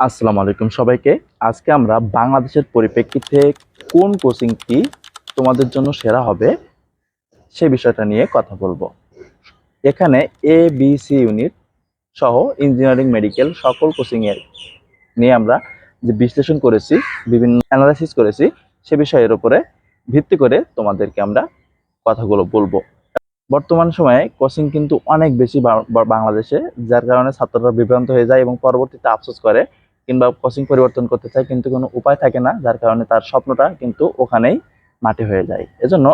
আসসালামু আলাইকুম সবাইকে। আজকে আমরা বাংলাদেশের পরিপ্রেক্ষিতে কোন কোচিংটি তোমাদের জন্য সেরা হবে সে বিষয়টা নিয়ে কথা বলব। এখানে এ বি সি ইউনিট সহ ইঞ্জিনিয়ারিং মেডিকেল সকল কোচিং এর নিয়ে আমরা যে বিশ্লেষণ করেছি, বিভিন্ন অ্যানালাইসিস করেছি, সে বিষয়ের উপরে ভিত্তি করে তোমাদেরকে আমরা কথাগুলো বলব। বর্তমান সময়ে কোচিং কিন্তু অনেক বেশি বাংলাদেশে, যার কারণে ছাত্ররা বিভ্রান্ত হয়ে যায় এবং পরবর্তীতে আফসোস করে কিংবা কোচিং পরিবর্তন করতে চায় কিন্তু কোনো উপায় থাকে না, যার কারণে তার স্বপ্নটা কিন্তু ওখানেই মাটি হয়ে যায়। এজন্য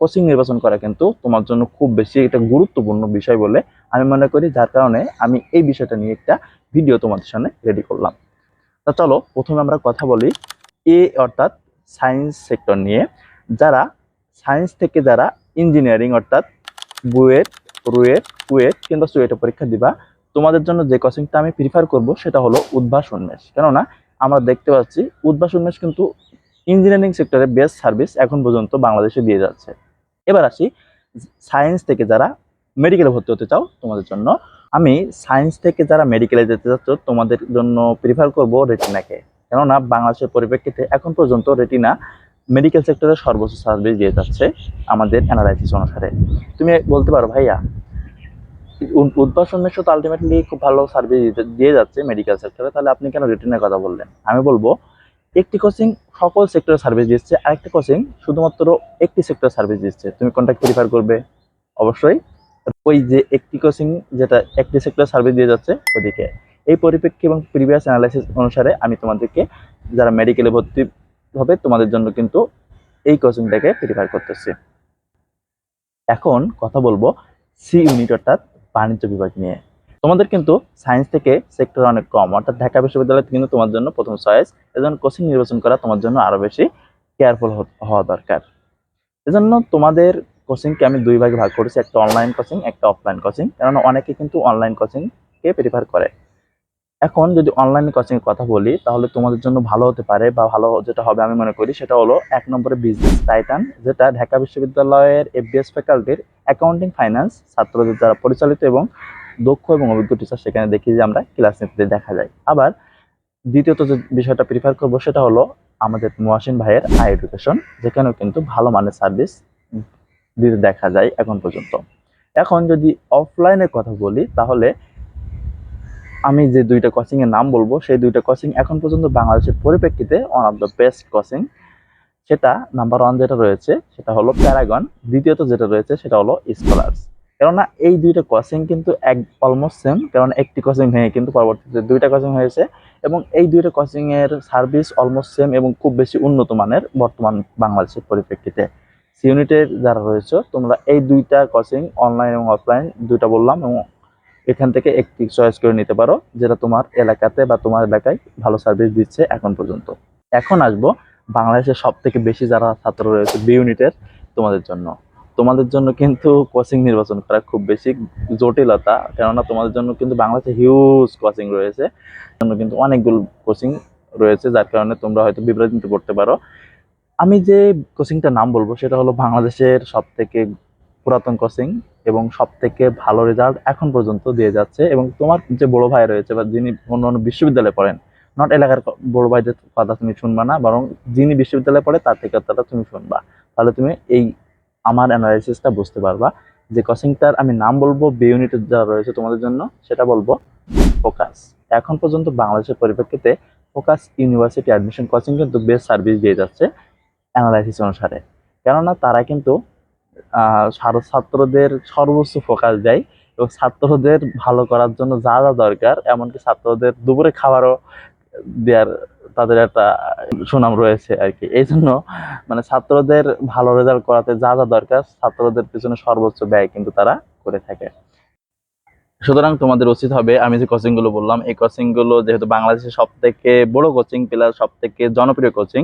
কোচিং নির্বাচন করা কিন্তু তোমার জন্য খুব বেশি একটা গুরুত্বপূর্ণ বিষয় বলে আমি মনে করি, যার কারণে আমি এই বিষয়টা নিয়ে একটা ভিডিও তোমাদের সামনে রেডি করলাম। তা চলো, প্রথমে আমরা কথা বলি এ অর্থাৎ সায়েন্স সেক্টর নিয়ে। যারা সায়েন্স থেকে যারা ইঞ্জিনিয়ারিং অর্থাৎ বুয়েট, রুয়েট, কুয়েট কিংবা সুয়েটে পরীক্ষা দিবা তোমাদের জন্য যে কোচিংটা আমি প্রিফার করব সেটা হলো উদ্ভাস উন্মেষ। কেননা আমরা দেখতে পাচ্ছি উদ্ভাস উন্মেষ কিন্তু ইঞ্জিনিয়ারিং সেক্টরে বেস্ট সার্ভিস এখন পর্যন্ত বাংলাদেশে দিয়ে যাচ্ছে। এবার আসি সায়েন্স থেকে যারা মেডিকেলে ভর্তি হতে চাও তোমাদের জন্য। আমি সায়েন্স থেকে যারা মেডিকেলে যেতে চাচ্ছ তোমাদের জন্য প্রিফার করব রেটিনাকে কেননা বাংলাদেশের পরিপ্রেক্ষিতে এখন পর্যন্ত রেটিনা মেডিকেল সেক্টরে সর্বোচ্চ সার্ভিস দিয়ে যাচ্ছে আমাদের অ্যানালাইসিস অনুসারে। তুমি বলতে পারো, ভাইয়া উদ- উদ্ভাস উন্মেষ তো আলটিমেটলি খুব ভালো সার্ভিস দিয়ে যাচ্ছে মেডিকেল সেক্টরে তাহলে আপনি কেন রিটার্নের কথা বললেন? আমি বলব, একটি কোচিং সকল সেক্টরে সার্ভিস দিচ্ছে। আরেকটা কোচিং শুধুমাত্র একটি সেক্টর সার্ভিস দিচ্ছে। তুমি কোনটা প্রিফার করবে, অবশ্যই। ওই যে একটি কোচিং যেটা একটি সেক্টর সার্ভিস দিয়ে যাচ্ছে, ওদিকে। এই পরিপ্রেক্ষী এবং প্রিভিয়াস অ্যানালাইসিস অনুসারে আমি তোমাদেরকে যারা মেডিকেলে ভর্তি হবে, তোমাদের জন্য কিন্তু এই কোচিংটাকে প্রিফার করতেছি। এখন কথা বলব সি ইউনিট অর্থাৎ বাণিজ্য বিভাগ নিয়ে। তোমাদের কিন্তু সায়েন্স থেকে সেক্টর অনেক কম, অর্থাৎ ঢাকা বিশ্ববিদ্যালয় কিন্তু তোমার জন্য প্রথম চয়েস এজন্য কোচিং নির্বাচন করা তোমার জন্য আরও বেশি কেয়ারফুল হওয়া দরকার। এজন্য তোমাদের কোচিংকে আমি দুই ভাগে ভাগ করেছি, একটা অনলাইন কোচিং একটা অফলাইন কোচিং কেননা অনেকে কিন্তু অনলাইন কোচিংকে প্রিফার করে। এখন যদি অনলাইন কোচিং এর কথা বলি, তাহলে তোমাদের জন্য ভালো হতে পারে বা ভালো যেটা হবে আমি মনে করি সেটা হলো এক নম্বরে বিজনেস টাইটান, যেটা ঢাকা বিশ্ববিদ্যালয়ের এফবিএস ফ্যাকাল্টির অ্যাকাউন্টিং ফাইন্যান্স ছাত্রদের দ্বারা পরিচালিত এবং দক্ষ এবং অভিজ্ঞ টিচার সেখানে দেখি যে আমরা ক্লাস নিতে দেখা যায়। আবার দ্বিতীয়ত যে বিষয়টা প্রিফার করব সেটা হলো আমাদের মহাসিন ভাইয়ের আই এডুকেশন যেখানেও কিন্তু ভালো মানের সার্ভিস দিতে দেখা যায় এখন পর্যন্ত। এখন যদি অফলাইনের কথা বলি, তাহলে আমি যে দুইটা কোচিং এর নাম বলব, সেই দুইটা কোচিং এখন পর্যন্ত বাংলাদেশের পরিপ্রেক্ষিতে one of the best coaching সেটা নাম্বার ওয়ান যেটা রয়েছে, সেটা হলো প্যারাগন দ্বিতীয়ত যেটা রয়েছে সেটা হলো স্কলার্স কেননা এই দুইটা কোচিং কিন্তু এক অলমোস্ট সেম কারণ একটি কোচিং হয়ে কিন্তু পরবর্তীতে দুইটা কোচিং হয়েছে, এবং এই দুইটা কোচিং এর সার্ভিস অলমোস্ট সেম এবং খুব বেশি উন্নত মানের বর্তমান বাংলাদেশের পরিপ্রেক্ষিতে। ইউনিটের যারা রয়েছে, তোমরা এই দুইটা কোচিং অনলাইন এবং অফলাইন দুইটা বললাম এবং এখান থেকে একটি চয়েস করে নিতে পারো, যেটা তোমার এলাকাতে বা তোমার এলাকায় ভালো সার্ভিস দিচ্ছে এখন পর্যন্ত। এখন আসব বাংলাদেশের সব থেকে বেশি যারা ছাত্র রয়েছে বি ইউনিটের তোমাদের জন্য। তোমাদের জন্য কিন্তু কোচিং নির্বাচন করা খুব বেশি জটিলতা, কেননা তোমাদের জন্য কিন্তু বাংলাদেশে হিউজ কোচিং রয়েছে। জন্য কিন্তু অনেকগুলো কোচিং রয়েছে, যার কারণে তোমরা হয়তো বিভ্রান্তিতে পড়তে পারো। আমি যে কোচিংটার নাম বলব, সেটা হলো বাংলাদেশের সব থেকে পুরাতন কোচিং এবং সব থেকে ভালো রেজাল্ট এখন পর্যন্ত দিয়ে যাচ্ছে এবং তোমার যে বড় ভাই রয়েছে বা যিনি অন্য অন্য বিশ্ববিদ্যালয়ে পড়েন নট এলাকার বড় ভাইদের কথা তুমি শুনবা না, বরং যিনি বিশ্ববিদ্যালয়ে পড়ে তার থেকে কথাটা তুমি শুনবা। তাহলে তুমি এই আমার অ্যানালাইসিসটা বুঝতে পারবা যে কোচিংটার আমি নাম বলব বি ইউনিটের যা রয়েছে তোমাদের জন্য, সেটা বলব ফোকাস এখন পর্যন্ত বাংলাদেশের পরিপ্রেক্ষিতে ফোকাস ইউনিভার্সিটি অ্যাডমিশন কোচিং কিন্তু বেস্ট সার্ভিস দিয়ে যাচ্ছে অ্যানালাইসিস অনুসারে। কেননা তারা কিন্তু ছাত্রদের সর্বোচ্চ ফোকাস দেয় এবং ছাত্রদের ভালো করার জন্য যা যা দরকার, এমনকি ছাত্রদের দুপুরে খাবারও দেওয়ার তাদের একটা সুনাম রয়েছে আর কি। এই জন্য মানে ছাত্রদের ভালো রেজাল্ট করাতে যা যা দরকার ছাত্রদের পিছনে সর্বোচ্চ ব্যয় কিন্তু তারা করে থাকে। সুতরাং তোমাদের উচিত হবে, আমি যে কোচিংগুলো বললাম, এই কোচিংগুলো যেহেতু বাংলাদেশের সব থেকে বড় কোচিং প্লাস সব থেকে জনপ্রিয় কোচিং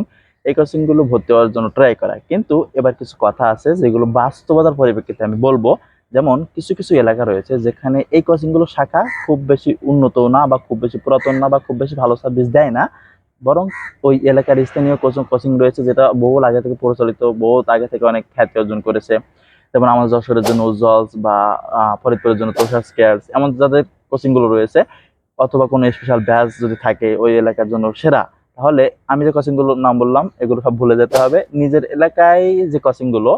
এই কোচিংগুলো ভর্তি হওয়ার জন্য ট্রাই করা। কিন্তু এবার কিছু কথা আছে যেগুলো বাস্তবতার পরিপ্রেক্ষিতে আমি বলব। যেমন কিছু কিছু এলাকা রয়েছে যেখানে এই কোচিংগুলো শাখা খুব বেশি উন্নত না বা খুব বেশি পুরাতন না বা খুব বেশি ভালো সার্ভিস দেয় না। বরং ওই এলাকার স্থানীয় কোচিং কোচিং রয়েছে যেটা বহু আগে থেকে প্রচলিত, বহুত আগে থেকে অনেক খ্যাতি অর্জন করেছে। যেমন আমার যশোরের জন্য উজ্জ্বলস বা ফরিদপুরের জন্য তোষার স্কেয়ার্স এমন যাদের কোচিংগুলো রয়েছে। অথবা কোনো স্পেশাল ব্যাচ যদি থাকে ওই এলাকার জন্য সেরা। তাহলে আমি যে কোচিংগুলোর নাম বললাম, এগুলো সব ভুলে যেতে হবে। নিজের এলাকায় যে কোচিংগুলো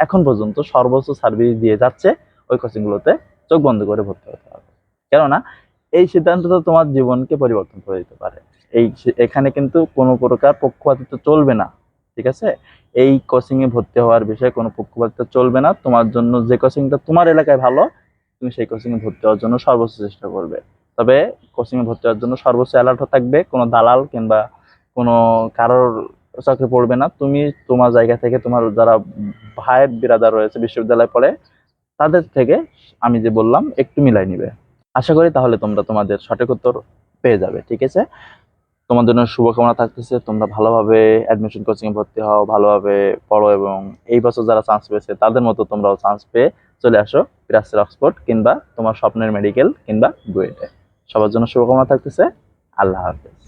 এখন পর্যন্ত সর্বোচ্চ সার্ভিস দিয়ে যাচ্ছে, ওই কোচিংগুলোতে চোখ বন্ধ করে ভর্তি হতে হবে। কেননা, এই সিদ্ধান্তটা তোমার জীবনকে পরিবর্তন করে দিতে পারে। এই এখানে কিন্তু কোনো প্রকার পক্ষপাতিত্ব চলবে না, ঠিক আছে? এই কোচিং এ ভর্তি হওয়ার বিষয়ে কোনো পক্ষপাতিত্ব চলবে না। তোমার জন্য যে কোচিংটা তোমার এলাকায় ভালো, তুমি সেই কোচিং এ ভর্তি হওয়ার জন্য সর্বোচ্চ চেষ্টা করবে। তবে কোচিং এ ভর্তি হওয়ার জন্য সর্বোচ্চ অ্যালার্ট থাকবে। কোনো দালাল কিংবা কোনো কারোর চাকরি পড়বে না। তুমি তোমার জায়গা থেকে তোমার যারা ভাই বিরাদার রয়েছে, বিশ্ববিদ্যালয়ে পড়ে, তাদের থেকে আমি যে বললাম, একটু মিলাই নিবে। আশা করি তাহলে তোমরা তোমাদের সঠিক উত্তর পেয়ে যাবে, ঠিক আছে? তোমাদের জন্য শুভকামনা থাকতেছে, তোমরা ভালোভাবে অ্যাডমিশন কোচিং এ ভর্তি হও, ভালোভাবে পড়ো এবং এই বছর যারা চান্স পেয়েছে, তাদের মতো তোমরাও চান্স পেয়ে চলে আসো পিরাসের অক্সফোর্ড কিংবা তোমার স্বপ্নের মেডিকেল কিংবা বুয়েটে সবার জন্য শুভকামনা থাকতেছে, আল্লাহ হাফেজ।